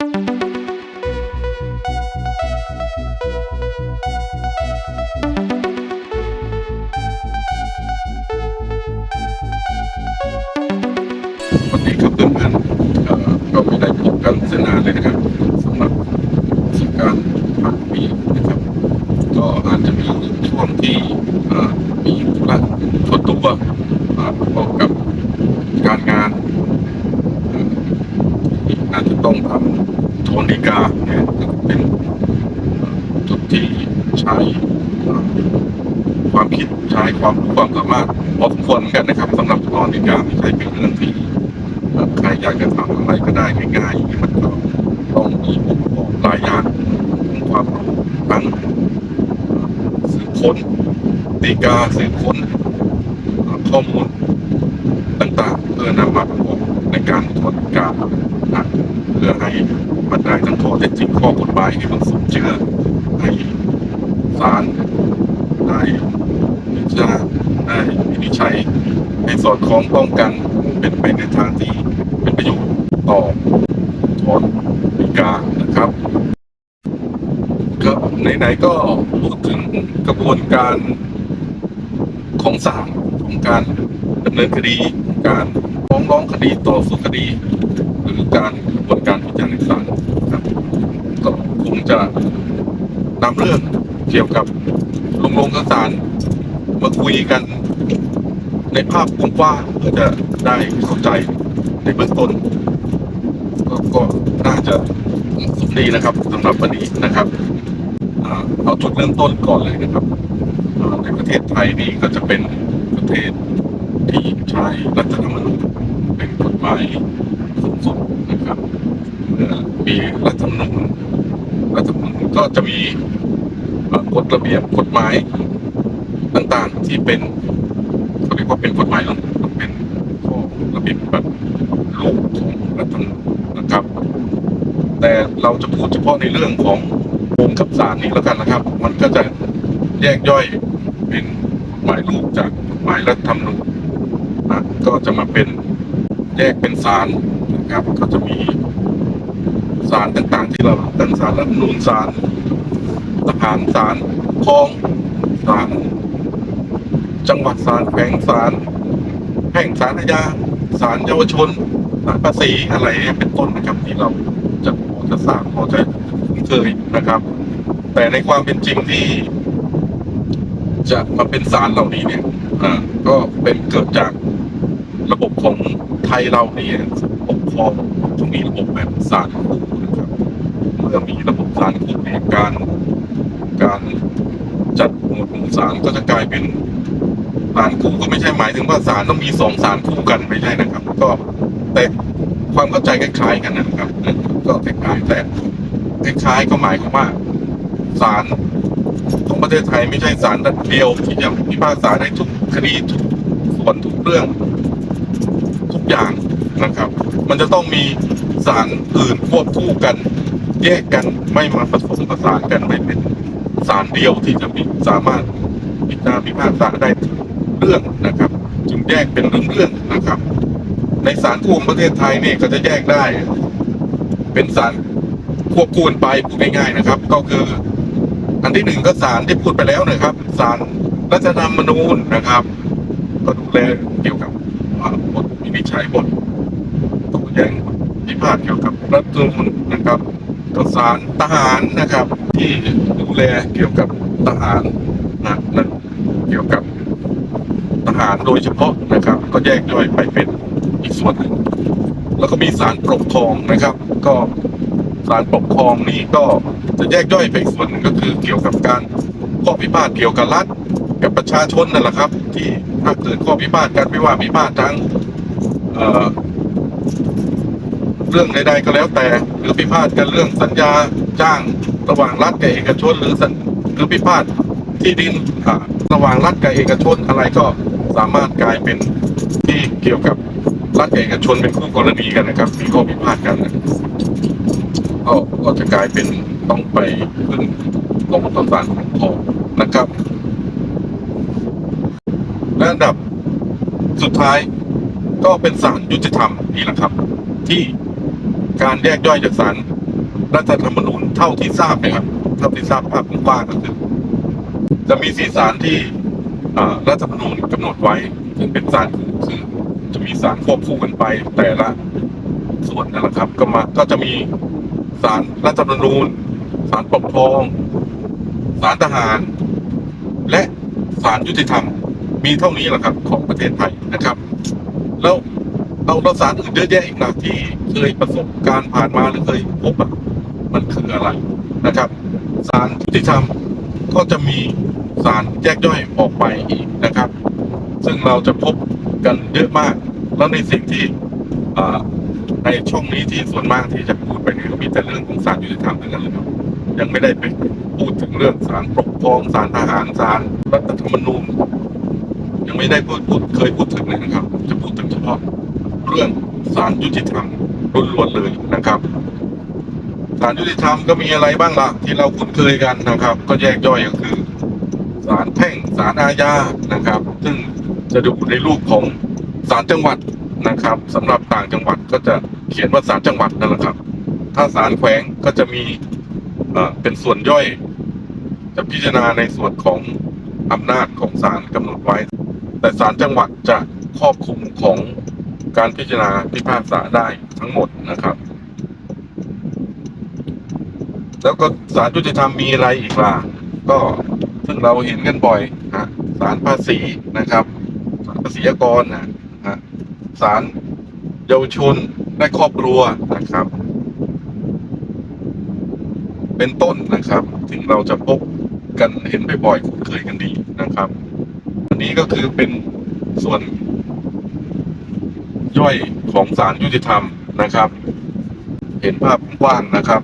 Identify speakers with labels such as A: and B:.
A: วันนี้ครับเพื่อนๆเอ่อก็ไม่ได้พบกันเสนานเลยนะครับสำหรับสงการผ่านปีนะครับ ก็อาจจะมีช่วงที่มีธุระส่วตัวอ่าประกอบกับการงานอาจจะต้องทำ โทนิกาเนี่ยเป็นจุดที่ใช้ความคิดใช้ความรู้ความสามารถพอสมควรเหมือนกันนะครับสำหรับโทนิกาไม่ใช่เป็นเรื่องที่ใครอยากจะทำอะไรก็ได้ง่ายๆมันก็ต้องมีองค์ประกอบหลายอย่างความรู้ทั้งเอ่อสืบค้นตีกาสืบค้นข้อมูลต่างๆ เพื่อนำมาประกอบ ในการตรวจการนะเพื่อให้มันได้ทั้งข้อเท็จจริงข้อกฎหมายให้มันสมเชื่อให้ศาลได้พิจารณาได้วินิจฉัยให้สอดคล้องต้องกันเป็นไปในทางที่เป็นประโยชน์ต่อทอนบริการนะครับก็ไหนๆก็พูดถึงกระบวนการของศาลของการดำเนินคดีการ องร้องคดีต่อสู้คดี หรือการกระบวนการพิจารณาศาลครับก็คงจะนำเรื่องเกี่ยวกับลงลงกับศาลมาคุยกันในภาพกว้างเพื่อจะได้เข้าใจในเบื้องต้นก็ก็น่าจะสมดีนะครับสำหรับวันนี้นะครับเอาจุดเริ่มต้นก่อนเลยนะครับในประเทศไทยนี่ก็จะเป็นประเทศที่ใช้รัฐธรรมนูญ เป็นกฎหมายสูงสุดนะครับเมื่อมีรัฐธรรมนูญรัฐธรรมนูญก็จะมีกฎระเบียบกฎหมายต่างๆที่เป็นเขาเรียกว่าเป็นกฎหมายแล้วเป็นข้อระเบียบแบบลูกของรัฐธรรมนูญนะครับ แต่เราจะพูดเฉพาะในเรื่องขององค์กับศาลนี้แล้วกันนะครับ มันก็จะแยกย่อยเป็นกฎหมายลูกจากกฎหมายรัฐธรรมนูญนะก็จะมาเป็น แยกเป็นศาลนะครับ ก็จะมีศาลต่างๆ ที่เราตั้งศาลรัฐนูญศาลทหารศาลคองศาลจังหวัดศาลแขวงศาลแห่งศาลอาญาศาลเยาวชนศาลภาษีอะไรเป็นต้นนะครับที่เราจะพอจะทราบพอจะเคยนะครับ แต่ในความเป็นจริงที่ จะมาเป็นศาลเหล่านี้เนี่ยอ่าก็เป็นเกิดจาก ระบบของไทยเราเนี่ยปกครองต้องมีระบบแบบศาลคู่นะครับเมื่อมีระบบศาลคู่เนี่ยการการจัดหมวดหมู่ศาลก็จะกลายเป็นศาลคู่ก็ไม่ใช่หมายถึงว่าศาลต้องมีสองศาลคู่กันไม่ใช่นะครับ ก็แต่ความเข้าใจคล้ายๆกันนะครับ ก็คล้ายๆแต่คล้ายๆก็หมายความว่าศาลของประเทศไทยไม่ใช่ศาลเดียวที่จะพิพากษาได้ทุกคดีทุกส่วนทุกเรื่อง อย่างนะครับ มันจะต้องมีศาลอื่นควบคู่กัน แยกกันไม่มาผสมผสานกันไม่เป็นศาลเดียวที่จะมีสามารถพิจารณาพิพากษาได้เรื่องนะครับ จึงแยกเป็นเรื่องๆนะครับ ในศาลคู่ของประเทศไทยเนี่ยก็จะแยกได้ เป็นศาลควบคู่กันไปพูดง่ายๆนะครับ ก็คือ อันที่หนึ่งก็ศาลที่พูดไปแล้วนะครับศาลรัฐธรรมนูญนะครับ ก็ดูแลเกี่ยวกับ บทวินิจฉัยบทโต้แย้งพิพาทเกี่ยวกับรัฐธรรมนูญนะครับก็ศาลทหารนะครับ ที่ดูแลเกี่ยวกับทหารนะนั่นเกี่ยวกับทหารโดยเฉพาะนะครับ ก็แยกย่อยไปเป็นอีกส่วนหนึ่งแล้วก็มีศาลปกครองนะครับ ก็ศาลปกครองนี่ก็จะแยกย่อยไปอีกส่วนหนึ่งก็คือเกี่ยวกับการข้อพิพาทเกี่ยวกับรัฐกับประชาชนนั่นแหละครับ ที่ ถ้าเกิดข้อพิพาทกันไม่ว่าพิพาททั้งเเรื่องใดๆก็แล้วแต่ หรือพิพาทกันเรื่องสัญญาจ้างระหว่างรัฐกับเอกชน หรือสัญหรือพิพาทที่ดินระหว่างรัฐกับเอกชนอะไรก็สามารถกลายเป็นที่เกี่ยวกับรัฐกับเอกชนเป็นคู่กรณีกันนะครับ มีข้อพิพาทกันก็จะกลายเป็นต้องไปพึ่งกรมต่อสารปกครองนะครับ และอันดับสุดท้ายก็เป็นศาลยุติธรรมนี่แหละครับ ที่การแยกย่อยจากศาลรัฐธรรมนูญเท่าที่ทราบนะครับเท่าที่ทราบภาพกว้างก็คือจะมีสีสารที่รัฐธรรมนูญกำหนดไว้ซึ่งเป็นสารคือคือจะมีสารควบคู่กันไป แต่ละส่วนนั่นแหละครับ ก็มาก็จะมีสารรัฐธรรมนูญสารปกครองสารทหาร และสารยุติธรรม มีเท่านี้แหละครับของประเทศไทยนะครับ แล้วเราเราสารอื่นเยอะแยะอีกนะที่เคยประสบการณ์ผ่านมาหรือเคยพบมันคืออะไรนะครับสารยุติธรรมก็จะมีสารแยกย่อยออกไปอีกนะครับ ซึ่งเราจะพบกันเยอะมาก แล้วในสิ่งที่ในช่องนี้ที่ส่วนมากที่จะพูดไปนี่ก็มีแต่เรื่องของสารยุติธรรมทั้งนั้นเลยครับยังไม่ได้ไปพูดถึงเรื่องสารปกครองสารทหารสารรัฐธรรมนูญ ไม่ได้พูดพูดเคยพูดถึงเลยนะครับ จะพูดถึงเฉพาะเรื่องสารยุติธรรมล้วนๆเลยนะครับสารยุติธรรมก็มีอะไรบ้างล่ะ ที่เราคุ้นเคยกันนะครับ ก็แยกย่อยก็คือสารแพ่งสารอาญานะครับ ซึ่งจะดูในรูปของสารจังหวัดนะครับสำหรับต่างจังหวัดก็จะเขียนว่าสารจังหวัดนั่นแหละครับ ถ้าสารแขวงก็จะมีเอ่อเป็นส่วนย่อย จะพิจารณาในส่วนของอำนาจของศาลกำหนดไว้ แต่ศาลจังหวัดจะครอบคลุมของการพิจารณาพิพากษาได้ทั้งหมดนะครับ แล้วก็ศาลยุติธรรมมีอะไรอีกล่ะก็ซึ่งเราเห็นกันบ่อยนะศาลภาษีนะครับศาลภาษีอากรนะฮะศาลเยาวชนและครอบครัวนะครับ เป็นต้นนะครับ ถึงเราจะพบกันเห็นบ่อยๆคุ้นเคยกันดีนะครับ นี้ก็คือเป็นส่วนย่อยของสารยุติธรรมนะครับ เห็นภาพกว้างนะครับ